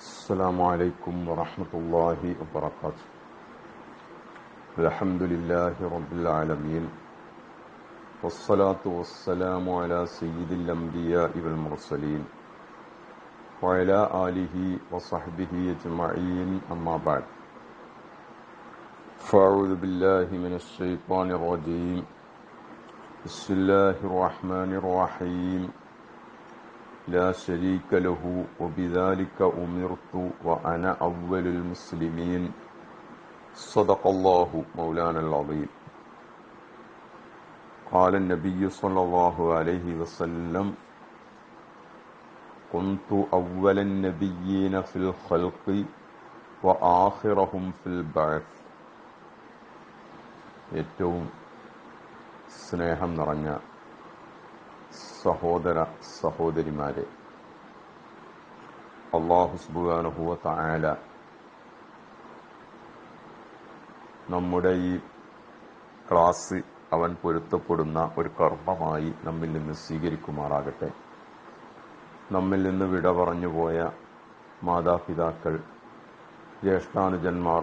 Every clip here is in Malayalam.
السلام عليكم ورحمة الله وبركاته. الحمد لله رب العالمين. والصلاة والسلام على سيد الأنبياء والمرسلين وعلى آله وصحبه أجمعين. أما بعد فأعوذ بالله من الشيطان الرجيم. بسم الله الرحمن الرحيم. لا شريك له وبذلك أمرت وأنا أول المسلمين صدق الله مولانا العظيم قال النبي صلى الله عليه وسلم كنت أول النبيين في الخلق وآخرهم في البعث ഏറ്റവും സ്നേഹം നിറഞ്ഞ സഹോദര സഹോദരിമാരെ അള്ളാഹു സുബാനുഹുവ തായാല നമ്മുടെ ഈ ക്ലാസ് അവൻ പൊരുത്തപ്പെടുന്ന ഒരു കർമ്മമായി നമ്മിൽ നിന്ന് സ്വീകരിക്കുമാറാകട്ടെ. നമ്മിൽ നിന്ന് വിട പറഞ്ഞുപോയ മാതാപിതാക്കൾ ജ്യേഷ്ഠാനുജന്മാർ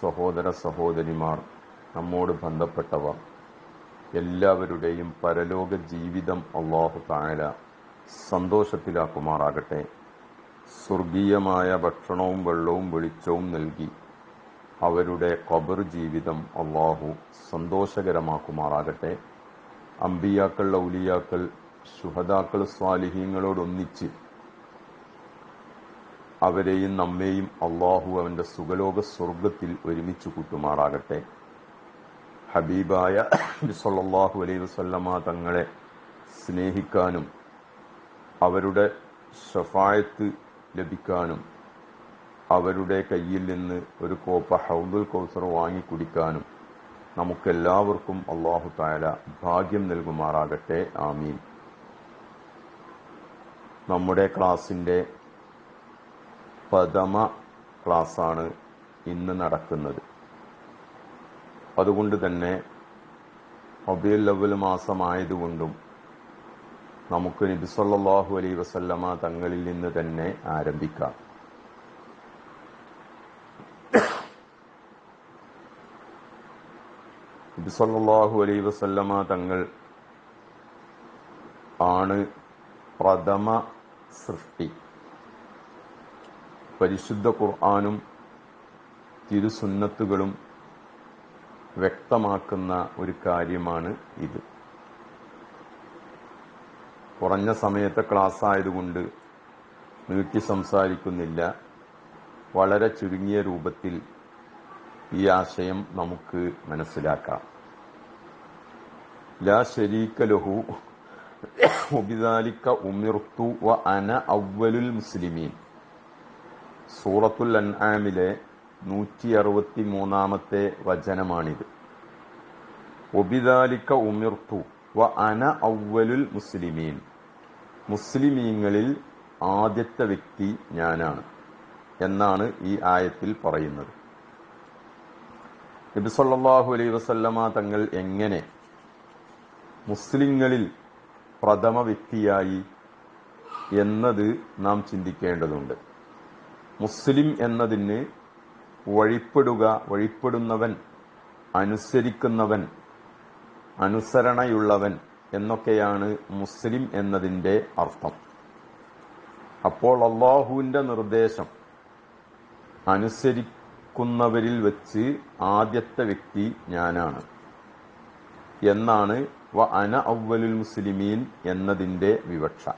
സഹോദര സഹോദരിമാർ നമ്മോട് ബന്ധപ്പെട്ടവർ എല്ലാവരുടെയും പരലോക ജീവിതം അള്ളാഹു താല സന്തോഷത്തിലാക്കുമാറാകട്ടെ. സ്വർഗീയമായ ഭക്ഷണവും വെള്ളവും വെളിച്ചവും നൽകി അവരുടെ കബർ ജീവിതം അള്ളാഹു സന്തോഷകരമാക്കുമാറാകട്ടെ. അമ്പിയാക്കൾ ഔലിയാക്കൾ ശുഹദാക്കൾ സ്വാലിഹീങ്ങളോടൊന്നിച്ച് അവരെയും നമ്മെയും അള്ളാഹു അവന്റെ സുഖലോക സ്വർഗത്തിൽ ഒരുമിച്ച് കൂട്ടുമാറാകട്ടെ. ഹബീബായ ബിസൊല്ലാഹു അലൈ വസല്ലമ തങ്ങളെ സ്നേഹിക്കാനും അവരുടെ ഷഫായത്ത് ലഭിക്കാനും അവരുടെ കയ്യിൽ നിന്ന് ഒരു കോപ്പ ഹൗദുൽ കൗസർ വാങ്ങി കുടിക്കാനും നമുക്കെല്ലാവർക്കും അള്ളാഹു താല ഭാഗ്യം നൽകുമാറാകട്ടെ. ആമീൻ. നമ്മുടെ ക്ലാസിന്റെ പ്രഥമ ക്ലാസ്സാണ് ഇന്ന് നടക്കുന്നത്. അതുകൊണ്ട് തന്നെ ഒബിയൽ ലവൽ മാസമായതുകൊണ്ടും നമുക്ക് നബിസൊല്ലാഹു അലൈ വസല്ലമ തങ്ങളിൽ നിന്ന് തന്നെ ആരംഭിക്കാം. നബിസൊല്ലാഹു അലൈ വസല്ലമ തങ്ങൾ ആണ് പ്രഥമ സൃഷ്ടി. പരിശുദ്ധ ഖുർആാനും തിരുസുന്നത്തുകളും വ്യക്തമാക്കുന്ന ഒരു കാര്യമാണ് ഇത്. കുറഞ്ഞ സമയത്തെ ക്ലാസ് ആയതുകൊണ്ട് നീട്ടി സംസാരിക്കുന്നില്ല. വളരെ ചുരുങ്ങിയ രൂപത്തിൽ ഈ ആശയം നമുക്ക് മനസ്സിലാക്കാം. ലാ ശരീക്ക ലഹു ഉബിദാലിക്ക ഉമിർത്തു വ അന അവലുൽ മുസ്ലിമീൻ. സൂറത്തുൽ അൻആമിലെ നൂറ്റി അറുപത്തി മൂന്നാമത്തെ വചനമാണിത്. ഒബിദാലിക്ക ഉമിർത്തു വ അന ഔവലുൽ മുസ്ലിമീൻ. മുസ്ലിമീങ്ങളിൽ ആദ്യത്തെ വ്യക്തി ഞാനാണ് എന്നാണ് ഈ ആയത്തിൽ പറയുന്നത്. നബി അലൈ വസല്ലമ തങ്ങൾ എങ്ങനെ മുസ്ലിങ്ങളിൽ പ്രഥമ വ്യക്തിയായി എന്നത് നാം ചിന്തിക്കേണ്ടതുണ്ട്. മുസ്ലിം എന്നതിന് വഴിപ്പെടുക വഴിപ്പെടുന്നവൻ അനുസരിക്കുന്നവൻ അനുസരണയുള്ളവൻ എന്നൊക്കെയാണ് മുസ്ലിം എന്നതിന്റെ അർത്ഥം. അപ്പോൾ അള്ളാഹുവിന്റെ നിർദ്ദേശം അനുസരിക്കുന്നവരിൽ വെച്ച് ആദ്യത്തെ വ്യക്തി ഞാനാണ് എന്നാണ് വ അന ഔവലുൽ മുസ്ലിമീൻ എന്നതിന്റെ വിവക്ഷ.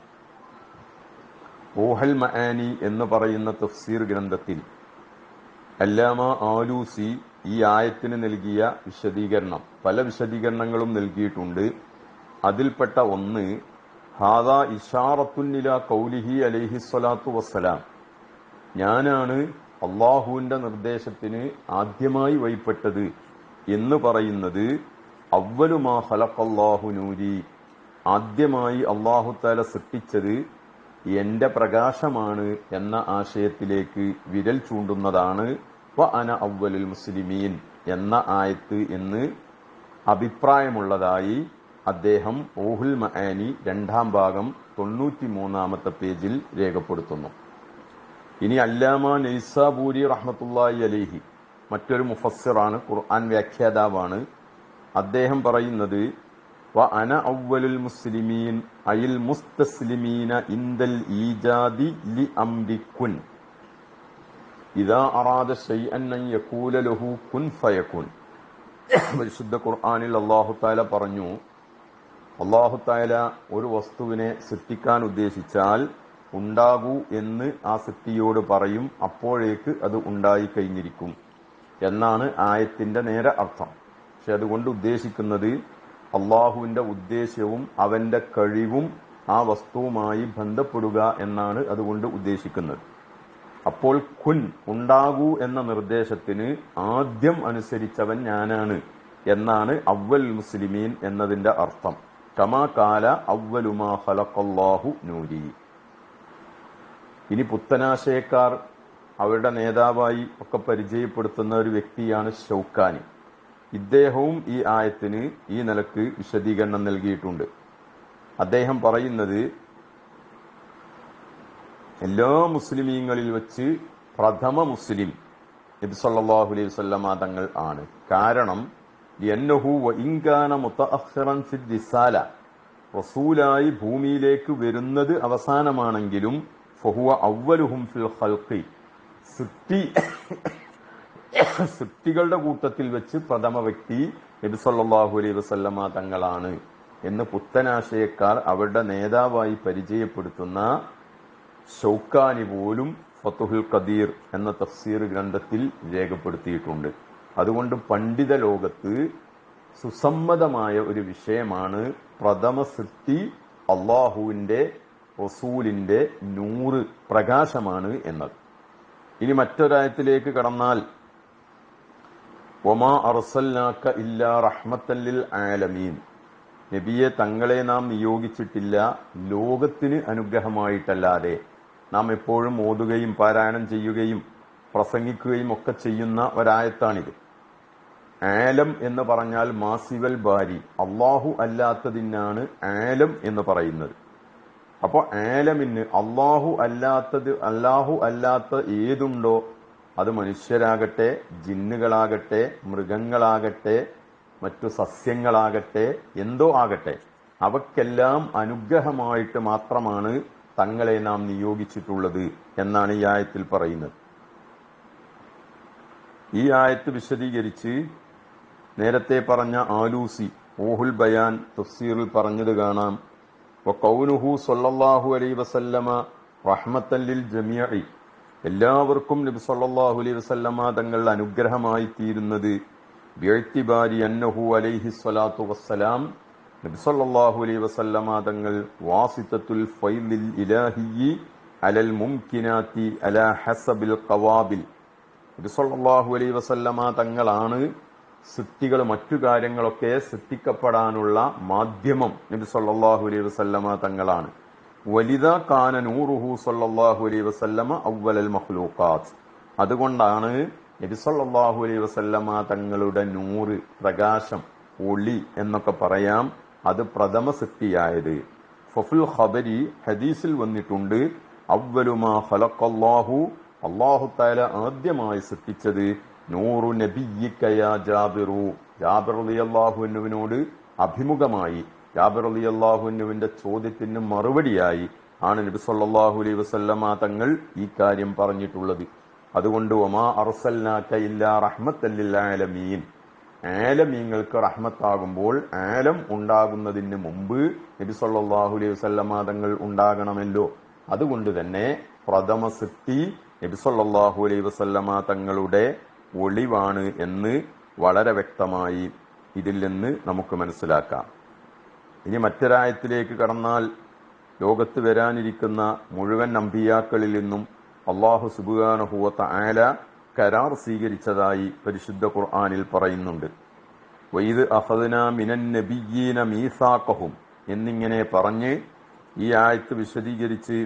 ഓഹൽ മഹാനി എന്ന് പറയുന്ന തഫ്സീർ ഗ്രന്ഥത്തിൽ അല്ലാമ ആലൂസി ഈ ആയത്തിന് നൽകിയ വിശദീകരണം. പല വിശദീകരണങ്ങളും നൽകിയിട്ടുണ്ട്. അതിൽപ്പെട്ട ഒന്ന് ഹാദ ഇഷാറത്തുന്നില കൗലിഹി അലൈഹി സ്വലാത്തു വസ്സലാം. ഞാനാണ് അള്ളാഹുവിന്റെ നിർദ്ദേശത്തിന് ആദ്യമായി വഴിപ്പെട്ടത് എന്ന് പറയുന്നത് അവലുമാ ഹലഖല്ലാഹു നൂരി. ആദ്യമായി അള്ളാഹു താല സൃഷ്ടിച്ചത് എന്റെ പ്രകാശമാണ് എന്ന ആശയത്തിലേക്ക് വിരൽ ചൂണ്ടുന്നതാണ് അന അവലുൽ മുസ്ലിമീൻ എന്ന ആയത്ത് എന്ന് അഭിപ്രായമുള്ളതായി അദ്ദേഹം ഓഹുൽ മഹാനി രണ്ടാം ഭാഗം തൊണ്ണൂറ്റി മൂന്നാമത്തെ പേജിൽ രേഖപ്പെടുത്തുന്നു. ഇനി അല്ലാമ നൈസാബൂരി റഹ്മത്തുള്ളാഹി അലിഹി മറ്റൊരു മുഫസ്സിറാണ് ഖുർആൻ വ്യാഖ്യാതാവാണ്. അദ്ദേഹം പറയുന്നത് വ അന അവലുൽ മുസ്ലിമീൻ അയിൽ മുസ്തസ്ലിമീന ഇന്ദൽ ഈജാദി ലി അംബിക്കുൻ ഇതാ അറാദ ലഹു കുൻ ഫയക്കുൻ പരിശുദ്ധ ഖുർആാനിൽ അല്ലാഹു തആല പറഞ്ഞു അല്ലാഹു തആല ഒരു വസ്തുവിനെ സൃഷ്ടിക്കാൻ ഉദ്ദേശിച്ചാൽ ഉണ്ടാകൂ എന്ന് ആ സൃഷ്ടിയോട് പറയും അപ്പോഴേക്ക് അത് ഉണ്ടായി കഴിഞ്ഞിരിക്കും. എന്നാണ് ആയത്തിന്റെ നേരെ അർത്ഥം. പക്ഷെ അതുകൊണ്ട് ഉദ്ദേശിക്കുന്നത് അള്ളാഹുവിന്റെ ഉദ്ദേശ്യവും അവന്റെ കഴിവും ആ വസ്തുവുമായി ബന്ധപ്പെടുക എന്നാണ് അതുകൊണ്ട് ഉദ്ദേശിക്കുന്നത്. അപ്പോൾ കുൻ ഉണ്ടാകൂ എന്ന നിർദ്ദേശത്തിന് ആദ്യം അനുസരിച്ചവൻ ഞാനാണ് എന്നാണ് അവൽ മുസ്ലിമീൻ എന്നതിന്റെ അർത്ഥം. കമാ കാല അവലുമാ ഖലഖല്ലാഹു നൂരി ഇനി പുത്തനാശയക്കാർ അവരുടെ നേതാവായി ഒക്കെ പരിചയപ്പെടുത്തുന്ന ഒരു വ്യക്തിയാണ് ഷൗക്കാനി ഇദ്ദേഹവും ഈ ആയത്തിന് ഈ നിലയ്ക്ക് വിശദീകരണം നൽകിയിട്ടുണ്ട്. അദ്ദേഹം പറയുന്നത് എല്ലാ മുസ്ലിമീങ്ങളിൽ വെച്ച് പ്രഥമ മുസ്ലിം നബി സല്ലല്ലാഹു അലൈഹി വസല്ലമ തങ്ങൾ ആണ്. കാരണം റസൂലായി ഭൂമിയിലേക്ക് വരുന്നത് അവസാനമാണെങ്കിലും ഫഹുവ അവലുഹും ഫിൽ ഖൽഖി. സൃഷ്ടി സൃഷ്ടികളുടെ കൂട്ടത്തിൽ വെച്ച് പ്രഥമ വ്യക്തി നബി സല്ലല്ലാഹു അലൈഹി വസല്ലമ തങ്ങളാണ്. എന്ന് പുത്തനാശയക്കാർ അവരുടെ നേതാവായി പരിചയപ്പെടുത്തുന്ന ഷൗക്കാനി പോലും ഫത്തുഹുൽ ഖദീർ എന്ന തഫ്സീർ ഗ്രന്ഥത്തിൽ രേഖപ്പെടുത്തിയിട്ടുണ്ട്. അതുകൊണ്ട് പണ്ഡിത ലോകത്ത് സുസമ്മതമായ ഒരു വിഷയമാണ് പ്രഥമ സൃഷ്ടി അള്ളാഹുവിന്റെ റസൂലിന്റെ നൂറ് പ്രകാശമാണ് എന്നത്. ഇനി മറ്റൊരായത്തിലേക്ക് കടന്നാൽ ഒമാ അർസൽനാക്ക ഇല്ലാ റഹ്മത്തല്ലിൽ ആലമീൻ. നബിയെ തങ്ങളെ നാം നിയോഗിച്ചിട്ടില്ല ലോകത്തിന് അനുഗ്രഹമായിട്ടല്ലാതെ നാം എപ്പോഴും ഓതുകയും പാരായണം ചെയ്യുകയും പ്രസംഗിക്കുകയും ഒക്കെ ചെയ്യുന്ന ഒരായത്താണിത്. ആലം എന്ന് പറഞ്ഞാൽ മാസിവൽ ബാരി. അള്ളാഹു അല്ലാത്തതിനാണ് ആലം എന്ന് പറയുന്നത്. അപ്പോൾ ആലമിന് അള്ളാഹു അല്ലാത്തത് അല്ലാഹു അല്ലാത്ത ഏതുണ്ടോ അത് മനുഷ്യരാകട്ടെ ജിന്നുകളാകട്ടെ മൃഗങ്ങളാകട്ടെ മറ്റു സസ്യങ്ങളാകട്ടെ എന്തോ ആകട്ടെ. അവക്കെല്ലാം അനുഗ്രഹമായിട്ട് മാത്രമാണ് തങ്ങളെ നാം നിയോഗിച്ചിട്ടുള്ളത് എന്നാണ് ഈ ആയത്തിൽ പറയുന്നത്. ഈ ആയത്ത് വിശദീകരിച്ച് നേരത്തെ പറഞ്ഞ ആലൂസി ഓഹുൽ ബയാൻ തഫ്സീറിൽ പറഞ്ഞത് കാണാം. കൗനുഹു സൊല്ലാഹു അലൈ വസല്ലമ റഹ്മത്തല്ലിൽ ജമിയായി എല്ലാവർക്കും നബി സല്ലല്ലാഹു അലൈ വസല്ലമ തങ്ങൾ അനുഗ്രഹമായി തീരുന്നത് ബിഅ്തിബാരി അന്നഹു അലൈഹി സ്വലാത്തു വസ്സലാം നബി സല്ലല്ലാഹു അലൈഹി വസല്ലമ തങ്ങൾ വാസിത്തത്തുൽ ഫൈലിൽ ഇലാഹിയി അലൽ മുംകിനാത്തി അല ഹസബിൽ ഖവാബിൽ. നബി സല്ലല്ലാഹു അലൈഹി വസല്ലമ തങ്ങളാണ് സൃഷ്ടികൾ മറ്റു കാര്യങ്ങളൊക്കെ സൃഷ്ടിക്കപ്പെടാനുള്ള മാധ്യമം നബി സല്ലല്ലാഹു അലൈഹി വസല്ലമ തങ്ങളാണ്. വലിത കാന നൂറുഹു സല്ലല്ലാഹു അലൈഹി വസല്ലമ അവ്വലൽ മഖ്ലൂഖാത്ത് അതുകൊണ്ടാണ് നബി സല്ലല്ലാഹു അലൈഹി വസല്ലമ തങ്ങളുടെ നൂറ് പ്രകാശം ഒളി എന്നൊക്കെ പറയാം. അത് പ്രഥമ സൃഷ്ടിയായത്. ഫഫുൽ ഖബരി ഹദീസിൽ വന്നിട്ടുണ്ട് അവലുമാ ഖലഖല്ലാഹു അള്ളാഹു താല ആദ്യമായി സൃഷ്ടിച്ചത് നൂറു നബിയിക്കയാ ജാബിറു ജാബിർ അലിയല്ലാഹുവിനുവിനോട് അഭിമുഖമായി. ജാബിർ അലിയല്ലാഹുവിനുവിന്റെ ചോദ്യത്തിന് മറുപടിയായി ആണ് നബി സല്ലാഹു അലൈഹി വസല്ലമ തങ്ങൾ ഈ കാര്യം പറഞ്ഞിട്ടുള്ളത്. അതുകൊണ്ട് ഒമാ അറസല്ലാ ഇല്ലാ റഹ്മത്തല്ലിൽ ആലമീൻ ആലമീങ്ങൾക്ക് റഹ്മത്താകുമ്പോൾ ആലം ഉണ്ടാകുന്നതിന് മുമ്പ് നബി സല്ലല്ലാഹു അലൈഹി വസല്ലമ തങ്ങൾ ഉണ്ടാകണമല്ലോ. അതുകൊണ്ട് തന്നെ പ്രഥമ സൃഷ്ടി നബി സല്ലല്ലാഹു അലൈഹി വസല്ലമ തങ്ങളുടെ ഒളിവാണ് എന്ന് വളരെ വ്യക്തമായി ഇതിൽ നിന്ന് നമുക്ക് മനസ്സിലാക്കാം. ഇനി മറ്റൊരായത്തിലേക്ക് കടന്നാൽ ലോകത്ത് വരാനിരിക്കുന്ന മുഴുവൻ അമ്പിയാക്കളിൽ നിന്നും അള്ളാഹു സുബാനഹുവത്ത ആല കരാർ സ്വീകരിച്ചതായി പരിശുദ്ധ ഖുർആാനിൽ പറയുന്നുണ്ട്. വൈദ് അഹദന മിനൻ നബിയീന മീസാക്കഹും എന്നിങ്ങനെ പറഞ്ഞ് ഈ ആയത്ത് വിശദീകരിച്ച്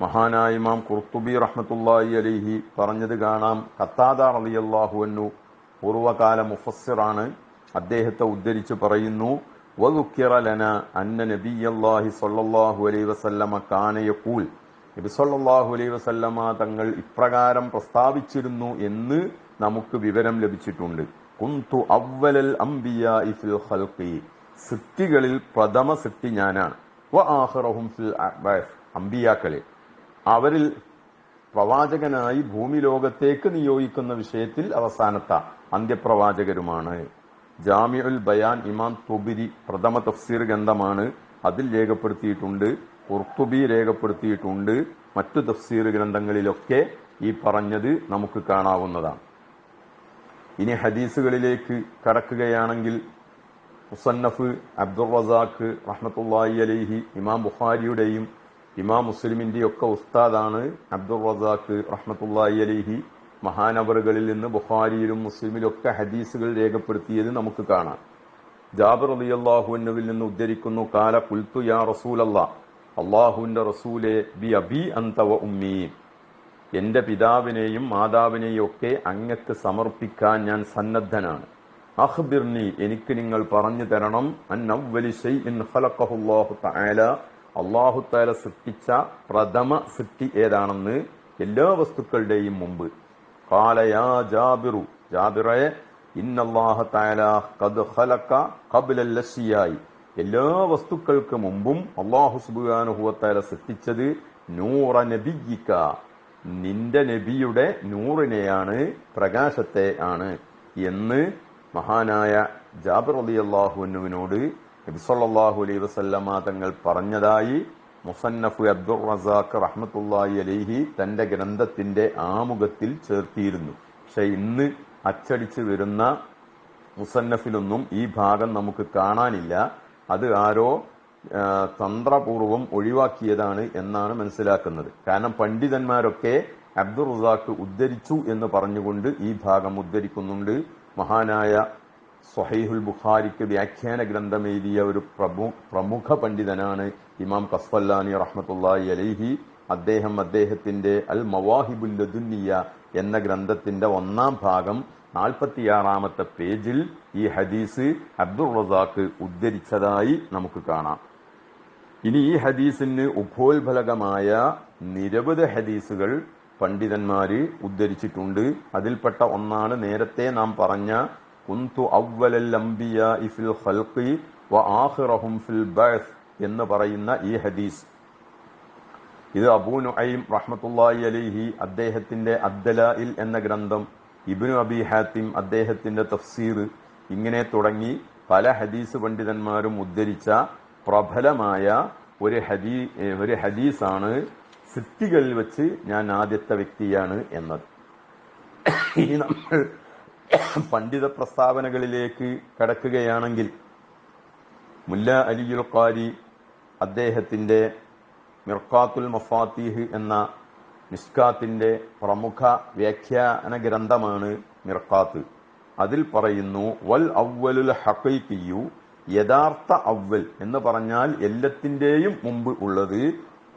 മഹാനായ ഇമാം ഖുർത്തുബി റഹ്മത്തുല്ലാഹി അലിഹി പറഞ്ഞത് കാണാം. കത്താദ ഖത്താദ എന്നു പൂർവകാല മുഫസ്സിറാണ് അദ്ദേഹത്തെ ഉദ്ധരിച്ച് പറയുന്നു വലുക്കിറലന അന്ന നബിയല്ലാഹി സൊല്ലാഹു അലൈ വസല്ലമ കാനയക്കൂൽ നബിസല്ലാഹു അലൈ വസല്ലമ തങ്ങൾ ഇപ്രകാരം പ്രസ്താവിച്ചിരുന്നു എന്ന് നമുക്ക് വിവരം ലഭിച്ചിട്ടുണ്ട്. കുന്തു അവ്വലൽ അംബിയ ഫിൽ ഖൽഖി. സിട്ടികളിൽ പ്രഥമ സിട്ടി ഞാനാണ്. വ ഫിൽ അവരിൽ പ്രവാചകനായി ഭൂമി ലോകത്തേക്ക് നിയോഗിക്കുന്ന വിഷയത്തിൽ അവസാനത്ത അന്ത്യപ്രവാചകരുമാണ്. ജാമിഉൽ ബയാൻ ഇമാം തുബിരി പ്രഥമ തഫ്സീർ ഗ്രന്ഥമാണ് അതിൽ രേഖപ്പെടുത്തിയിട്ടുണ്ട്. കുർത്തുബി രേഖപ്പെടുത്തിയിട്ടുണ്ട് മറ്റു തഫ്സീർ ഗ്രന്ഥങ്ങളിലൊക്കെ ഈ പറഞ്ഞത് നമുക്ക് കാണാവുന്നതാണ്. ഇനി ഹദീസുകളിലേക്ക് കടക്കുകയാണെങ്കിൽ മുസന്നഫ് അബ്ദുൾ റസാഖ് റഹ്മത്തുള്ളാഹി അലൈഹി ഇമാം ബുഖാരിയുടെയും ഇമാം മുസ്ലിമിന്റെ ഒക്കെ ഉസ്താദാണ് അബ്ദുൾ റസാഖ് റഹ്മത്തുള്ളാഹി അലൈഹി മഹാനവറുകളിൽ നിന്ന് ബുഖാരിയിലും മുസ്ലിമിലും ഒക്കെ ഹദീസുകൾ രേഖപ്പെടുത്തിയത് നമുക്ക് കാണാം. ജാബിർ അലി അള്ളാഹുവിനുവിൽ നിന്ന് ഉദ്ധരിക്കുന്നു കാല കുൽത്തു യാ റസൂലല്ലാ അള്ളാഹുവിന്റെ റസൂലെ ബി അബി അന്തവ ഉമ്മീ. എന്റെ പിതാവിനെയും മാതാവിനെയും ഒക്കെ അങ്ങക്ക് സമർപ്പിക്കാൻ ഞാൻ സന്നദ്ധനാണ്. അഹ്ബിർനി എനിക്ക് നിങ്ങൾ പറഞ്ഞു തരണം. അള്ളാഹു താല സൃഷ്ടിച്ച പ്രഥമ സൃഷ്ടി ഏതാണെന്ന് എല്ലാ വസ്തുക്കളുടെയും മുമ്പ്. ഖാല യാ ജാബിറു. ജാബിറെ ഇന്നല്ലാഹ ഖബ്ല അൽ എല്ലാ വസ്തുക്കൾക്ക് മുമ്പും അള്ളാഹു തആല സൃഷ്ടിച്ചത് നൂറ നബിയിക്ക. നിന്റെ നബിയുടെ നൂറിനെയാണ് പ്രകാശത്തെ ആണ് എന്ന് മഹാനായ ജാബിർ അലി അള്ളാഹുവിനോട് നബിസൊല്ലാഹു അലൈ വസല്ലമ തങ്ങൾ പറഞ്ഞതായി മുസന്നഫ് അബ്ദുൾ റസാഖ് റഹ്മത്തുല്ലാഹി അലൈഹി തന്റെ ഗ്രന്ഥത്തിന്റെ ആമുഖത്തിൽ ചേർത്തിയിരുന്നു. പക്ഷെ ഇന്ന് അച്ചടിച്ചു വരുന്ന മുസന്നഫിലൊന്നും ഈ ഭാഗം നമുക്ക് കാണാനില്ല. അത് ആരോ തന്ത്രപൂർവം ഒഴിവാക്കിയതാണ് എന്നാണ് മനസ്സിലാക്കുന്നത്. കാരണം പണ്ഡിതന്മാരൊക്കെ അബ്ദുൾ റുസാഖ് ഉദ്ധരിച്ചു എന്ന് പറഞ്ഞുകൊണ്ട് ഈ ഭാഗം ഉദ്ധരിക്കുന്നുണ്ട്. മഹാനായ സൊഹൈഹുൽ ബുഖാരിക്ക് വ്യാഖ്യാന ഗ്രന്ഥം എഴുതിയ ഒരു പ്രമു പ്രമുഖ പണ്ഡിതനാണ് ഇമാം കസ്ഫല്ലാനി റഹ്മത്തുള്ളാഹി അലൈഹി. അദ്ദേഹം അദ്ദേഹത്തിന്റെ അൽ മവാഹിബുൽ ലദുന്നിയ എന്ന ഗ്രന്ഥത്തിന്റെ ഒന്നാം ഭാഗം നാൽപ്പത്തിയാറാമത്തെ പേജിൽ ഈ ഹദീസ് അബ്ദുൾ റസാഖ് ഉദ്ധരിച്ചതായി നമുക്ക് കാണാം. ഇനി ഈ ഹദീസിന് ഉപോത്ഫലകമായ നിരവധി ഹദീസുകൾ പണ്ഡിതന്മാര് ഉദ്ധരിച്ചിട്ടുണ്ട്. അതിൽപ്പെട്ട ഒന്നാണ് നേരത്തെ നാം പറഞ്ഞ കുന്തു അവ്വലൽ അംബിയ ഫിൽ ഖൽഖി വ ആഹിറഹും ഫിൽ ബഅസ് എന്ന് പറയുന്ന ഈ ഹദീസ്. ഇത് അബൂ നുഐം റഹ്മത്തുള്ളാഹി അലൈഹി അദ്ദേഹത്തിന്റെ അദ്ദലായിൽ എന്ന ഗ്രന്ഥം ഇബ്നു അബി ഹാത്തിം അദ്ദേഹത്തിന്റെ തഫ്സീർ ഇങ്ങനെ തുടങ്ങി. പല ഹദീസ് പണ്ഡിതന്മാരും ഉദ്ധരിച്ച പ്രബലമായ ഒരു ഹദീ ഒരു ഹദീസാണ് സിറ്റികളിൽ വെച്ച് ഞാൻ ആദ്യത്തെ വ്യക്തിയാണ് എന്നത്. ഇനി നമ്മൾ പണ്ഡിത പ്രസ്താവനകളിലേക്ക് കടക്കുകയാണെങ്കിൽ മുല്ല അലിയുൽ ഖാരി അദ്ദേഹത്തിന്റെ മിർക്കാത്തുൽ മഫാത്തിഹ് എന്ന മിസ്കാത്തിന്റെ പ്രമുഖ വ്യാഖ്യാന ഗ്രന്ഥമാണ് മിർക്കാത്ത് അതിൽ പറയുന്നു വൽ അവലുൽ ഹഖീഖിയു യഥാർത്ഥ അവൽ എന്ന് പറഞ്ഞാൽ എല്ലാത്തിന്റെയും മുമ്പ് ഉള്ളത്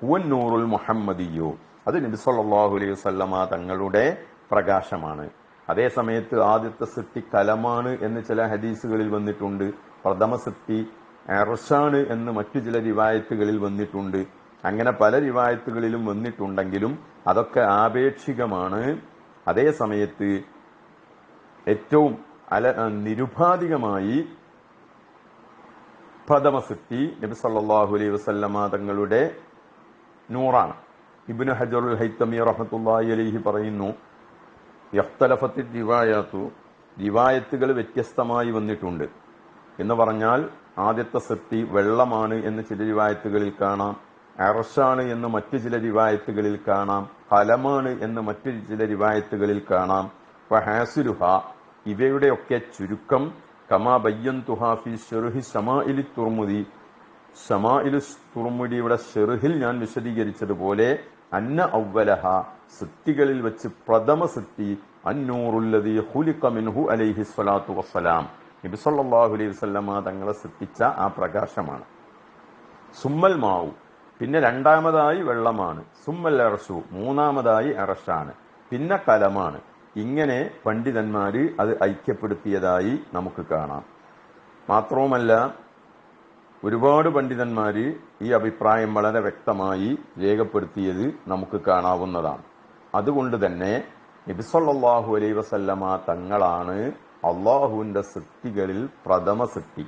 ഹുവൻ നൂറുൽ മുഹമ്മദിയു. അത് നബി സല്ലല്ലാഹു അലൈഹി വസല്ലമ തങ്ങളുടെ പ്രകാശമാണ്. അതേ സമയത്ത് ആദ്യത്തെ സൃഷ്ടി കലമാണ് എന്ന് ചില ഹദീസുകളിൽ വന്നിട്ടുണ്ട്. പ്രഥമ സൃഷ്ടി എറസാണ് എന്ന് മറ്റു ചില റിവായത്തുകളിൽ വന്നിട്ടുണ്ട്. അങ്ങനെ പല റിവായത്തുകളിലും വന്നിട്ടുണ്ടെങ്കിലും അതൊക്കെ ആപേക്ഷികമാണ്. അതേ സമയത്ത് ഏറ്റവും അല നിരുപാധികമായി പ്രഥമ സൃഷ്ടി നബി സല്ലാഹു അലൈഹി വസല്ലമ തങ്ങളുടെ നൂറാണ്. ഇബ്നു ഹജറുൽ ഹൈത്തമി റഹത്തുല്ലാഹി അലൈഹി പറയുന്നു യഫ്തലഫത്തിൽ ദിവായത്തു ദിവായത്തുകൾ വ്യത്യസ്തമായി വന്നിട്ടുണ്ട്. എന്ന് പറഞ്ഞാൽ ആദ്യത്തെ സൃഷ്ടി വെള്ളമാണ് എന്ന് ചില റിവായത്തുകളിൽ കാണാം. അർഷാണ് എന്ന് മറ്റു ചില റിവായത്തുകളിൽ കാണാം ഹലമാണ് എന്ന് മറ്റു ചില റിവായത്തുകളിൽ കാണാം. ഫഹാസുരുഹ ഇവയുടെ ഒക്കെ ചുരുക്കം കമാ ബയ്യൻ തുഹാഫി ഷെറുഹി സമാഇലി തുർമുദി. സമാഇലു തുർമുദിയുടെ ഷെറുഹിൽ ഞാൻ വിശദീകരിച്ചതുപോലെ അന്ന ഔവലഹ സൃഷ്ടികളിൽ വെച്ച് പ്രഥമ സൃഷ്ടി അന്നൂറുല്ലതി ഹുലിക മിൻഹു അലൈഹി സ്വലാത്തു വസ്സലാം. നബി സല്ലല്ലാഹു അലൈഹി വസല്ലമ തങ്ങളെ സൃഷ്ടിച്ച ആ പ്രകാശമാണ്. സുമ്മൽ മാവു പിന്നെ രണ്ടാമതായി വെള്ളമാണ്. സുമ്മൽ അറസു മൂന്നാമതായി അറഷാണ് പിന്നെ കലമാണ്. ഇങ്ങനെ പണ്ഡിതന്മാർ അത് ഐക്യപ്പെടുത്തിയതായി നമുക്ക് കാണാം. മാത്രവുമല്ല ഒരുപാട് പണ്ഡിതന്മാർ ഈ അഭിപ്രായം വളരെ വ്യക്തമായി രേഖപ്പെടുത്തിയത് നമുക്ക് കാണാവുന്നതാണ്. അതുകൊണ്ട് തന്നെ നബിസൊല്ലാഹു അലൈ വസല്ലമ തങ്ങളാണ് അള്ളാഹുവിന്റെ സൃഷ്ടികളിൽ പ്രഥമ സൃഷ്ടി.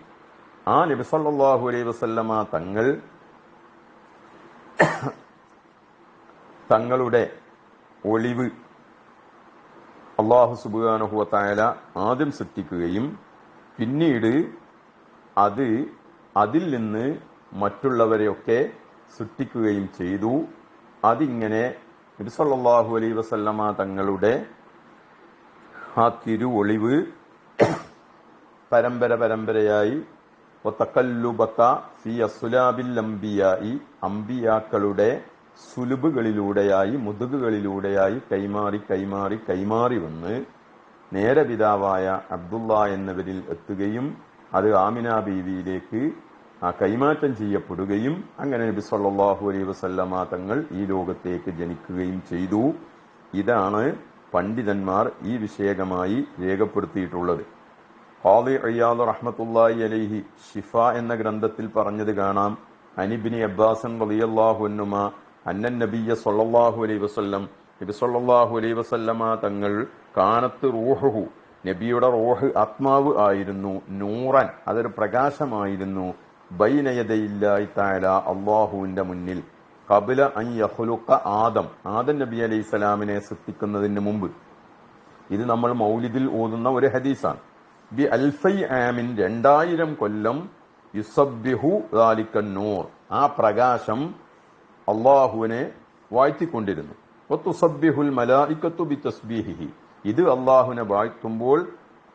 ആ നബിസൊല്ലാഹു അലൈ വസല്ലമ തങ്ങൾ തങ്ങളുടെ ഒളിവ് അള്ളാഹു സുബാനുഹുവത്തായ ആദ്യം സൃഷ്ടിക്കുകയും പിന്നീട് അത് അതിൽ നിന്ന് മറ്റുള്ളവരെയൊക്കെ സൃഷ്ടിക്കുകയും ചെയ്തു. അതിങ്ങനെ നബിസല്ലാഹു അലൈ വസല്ലമ തങ്ങളുടെ ആ തിരു ഒളിവ് പരമ്പര പരമ്പരയായി അംബിയാക്കളുടെ സുലുബുകളിലൂടെയായി മുതുകുകളിലൂടെയായി കൈമാറി കൈമാറി കൈമാറി വന്ന് നേരപിതാവായ അബ്ദുള്ള എന്നിവരിൽ എത്തുകയും അത് ആമിന ബീവിയിലേക്ക് ആ കൈമാറ്റം ചെയ്യപ്പെടുകയും അങ്ങനെ നബി സല്ലാഹു അലൈ വസല്ലമ തങ്ങൾ ഈ ലോകത്തേക്ക് ജനിക്കുകയും ചെയ്തു. ഇതാണ് പണ്ഡിതന്മാർ ഈ വിഷയകമായി രേഖപ്പെടുത്തിയിട്ടുള്ളത്. ഖാദി അയ്യാദ് റഹ്മത്തുള്ളാഹി അലൈഹി ഷിഫ എന്ന ഗ്രന്ഥത്തിൽ പറഞ്ഞത് കാണാം. അനിബിനി അബ്ബാസൻ റളിയല്ലാഹു അൻഹുമ അന്നൻ നബിയ സല്ലല്ലാഹു അലൈഹി വസല്ലം നബി സല്ലല്ലാഹു അലൈഹി വസല്ലമ തങ്ങൾ കാനത്ത് റൂഹു നബിയുടെ റൂഹ് ആത്മാവ് ആയിരുന്നു നൂറൻ അതൊരു പ്രകാശമായിരുന്നു. ബൈനയതയില്ലായി താല അള്ളാഹുവിന്റെ മുന്നിൽ. കബില അൻ യഹ്ലുക്ക ആദം ആദം നബി അലൈഹി സ്വലാമിനെ സൃഷ്ടിക്കുന്നതിന് മുമ്പ്. ഇത് നമ്മൾ മൗലിദിൽ ഓതുന്ന ഒരു ഹദീസാണ്. ബി അൽഫൈ ആമിൻ രണ്ടായിരം കൊല്ലം യുസബ്ബിഹു ദാലിക്കന്നൂർ ആ പ്രകാശം അള്ളാഹുവിനെ വാഴ്ത്തിക്കൊണ്ടിരുന്നു. ഒത്തുസബ്ബിഹുൽ മലായിക്കത്തു ബി തസ്ബീഹിഹി ഇത് അള്ളാഹുവിനെ വാഴ്ത്തുമ്പോൾ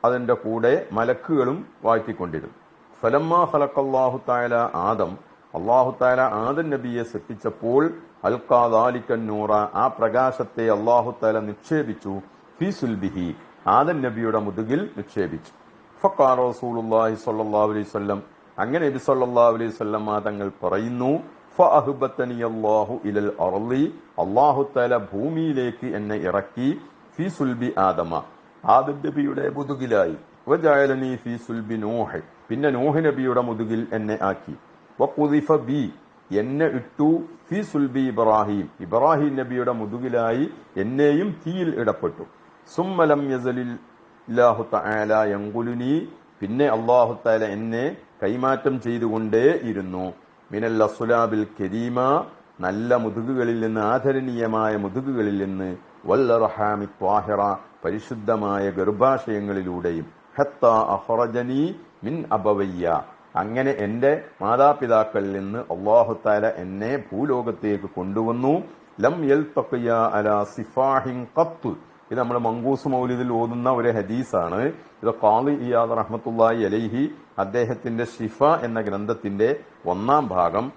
അതിന്റെ കൂടെ മലക്കുകളും വാഴ്ത്തിക്കൊണ്ടിരുന്നു. ഫലമ്മ ഹലക്കല്ലാഹു തായാല ആദം. അള്ളാഹു താല ആദൻ നബിയെ സൃഷ്ടിച്ചപ്പോൾ അൽക്കാദാലിക്കൻ ദാലിക്കന്നൂറ ആ പ്രകാശത്തെ അള്ളാഹു താല നിക്ഷേപിച്ചു. ഫി സുൽബിഹി. ആദം നബിയുടെ മുതുകിൽ നിക്ഷേപിച്ചു. ഫക്കാർ റസൂലുള്ളാഹി സ്വല്ലല്ലാഹു അലൈഹി വസല്ലം. അങ്ങനെ നബി സല്ലല്ലാഹു അലൈഹി വസല്ലം തങ്ങൾ പറയുന്നു അല്ലാഹു ഇലൽ അർളി. അല്ലാഹു തആല ഭൂമിയിലേക്ക് എന്നെ ഇറക്കി. ഫി സുൽബി ആദമ. ആദം നബിയുടെ മുതുകിലായി. വജഅലനി ഫി സുൽബി നൂഹ്. പിന്നെ നൂഹ് നബിയുടെ മുതുകിൽ എന്നെ ആക്കി. വഖുദിഫ ബി. എന്നെ ഇട്ടു ഫി സുൽബി ഇബ്രാഹിം. ഇബ്രാഹിം നബിയുടെ മുതുകിലായി എന്നെയും തീയിൽ ഇടപ്പെട്ടു. സുമ്മലം യസലിൽ ഇല്ലാഹു തആല യങ്കുലുനി പിന്നെ അള്ളാഹു തആല എന്നെ കൈമാറ്റം ചെയ്തുകൊണ്ടേ ഇരുന്നു. മിനൽ അസുലാബിൽ കരീമ നല്ല മുതുകുകളിൽ നിന്ന് ആദരണീയമായ മുതുകുകളിൽ നിന്ന് വല്ലറഹാമി ത്വാഹിറ പരിശുദ്ധമായ ഗർഭാശയങ്ങളിലൂടെയും. ഹത്ത അഹ്റജനി മിൻ അബവയ്യ. അങ്ങനെ എന്റെ മാതാപിതാക്കളിൽ നിന്ന് അള്ളാഹു തല എന്നെ ഭൂലോകത്തേക്ക് കൊണ്ടുവന്നു. ലം യൽ അല സിഫാഹിൻ ഖത്ത്. ഇത് നമ്മൾ മങ്കൂസ് മൗലിദിൽ ഓതുന്ന ഒരു ഹദീസാണ്. ഇത് കാളി ഇയാദ് റഹ്മത്തുള്ളാഹി അലൈഹി അദ്ദേഹത്തിന്റെ ഷിഫ എന്ന ഗ്രന്ഥത്തിന്റെ ഒന്നാം ഭാഗം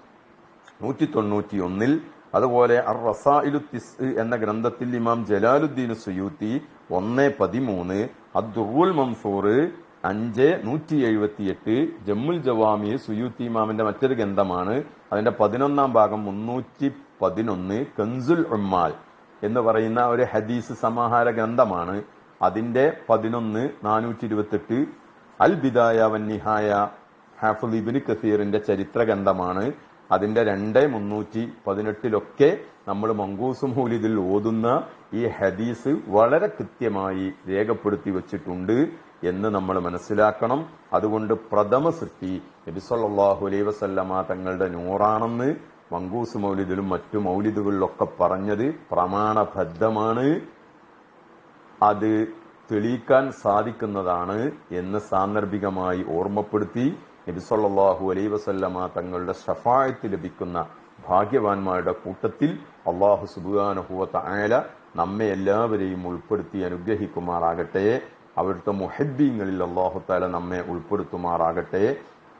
നൂറ്റി തൊണ്ണൂറ്റി ഒന്നിൽ അതുപോലെ അർ റസായിലു തിസ് എന്ന ഗ്രന്ഥത്തിൽ ഇമാം ജലാലുദ്ദീൻ സുയൂത്തി ഒന്ന് പതിമൂന്ന് അദ്ദുറുൽ മൻസൂർ അഞ്ച് നൂറ്റി എഴുപത്തിയെട്ട് ജമ്മുൽ ജവാമി സുയൂത്തി ഇമാമിന്റെ മറ്റൊരു ഗ്രന്ഥമാണ്. അതിന്റെ പതിനൊന്നാം ഭാഗം മുന്നൂറ്റി പതിനൊന്ന് കൻസുൽ ഉമ്മാൽ. എന്ന് പറയുന്ന ഒരു ഹദീസ് സമാഹാര ഗ്രന്ഥമാണ്. അതിന്റെ പതിനൊന്ന് നാനൂറ്റി ഇരുപത്തെട്ട് അൽ ബിദായ വൻ നിഹായ ഹാഫുൽ ഇബിന് കസീറിന്റെ ചരിത്ര ഗ്രന്ഥമാണ്. അതിന്റെ രണ്ട് മുന്നൂറ്റി പതിനെട്ടിലൊക്കെ നമ്മൾ മങ്കൂസ് മൂലിദിൽ ഓതുന്ന ഈ ഹദീസ് വളരെ കൃത്യമായി രേഖപ്പെടുത്തി വച്ചിട്ടുണ്ട് എന്ന് നമ്മൾ മനസ്സിലാക്കണം. അതുകൊണ്ട് പ്രഥമ സൃഷ്ടി നബിസല്ലാഹു അലൈ വസല്ലമ തങ്ങളുടെ നൂറാണെന്ന് മങ്കൂസ് മൗലിദിലും മറ്റു മൗലിദുകളിലൊക്കെ പറഞ്ഞത് പ്രമാണബദ്ധമാണ്. അത് തെളിയിക്കാൻ സാധിക്കുന്നതാണ് എന്ന് സാന്ദർഭികമായി ഓർമ്മപ്പെടുത്തി നബിസൊല്ലാഹു അലൈ വസല്ലമ തങ്ങളുടെ ഷഫായത്ത് ലഭിക്കുന്ന ഭാഗ്യവാന്മാരുടെ കൂട്ടത്തിൽ അള്ളാഹു സുബാനുഹുവത്ത ആയ നമ്മെ എല്ലാവരെയും ഉൾപ്പെടുത്തി അനുഗ്രഹിക്കുമാറാകട്ടെ. അവിടുത്തെ മുഹബ്ബീങ്ങളിൽ അള്ളാഹു താല നമ്മെ ഉൾപ്പെടുത്തുമാറാകട്ടെ.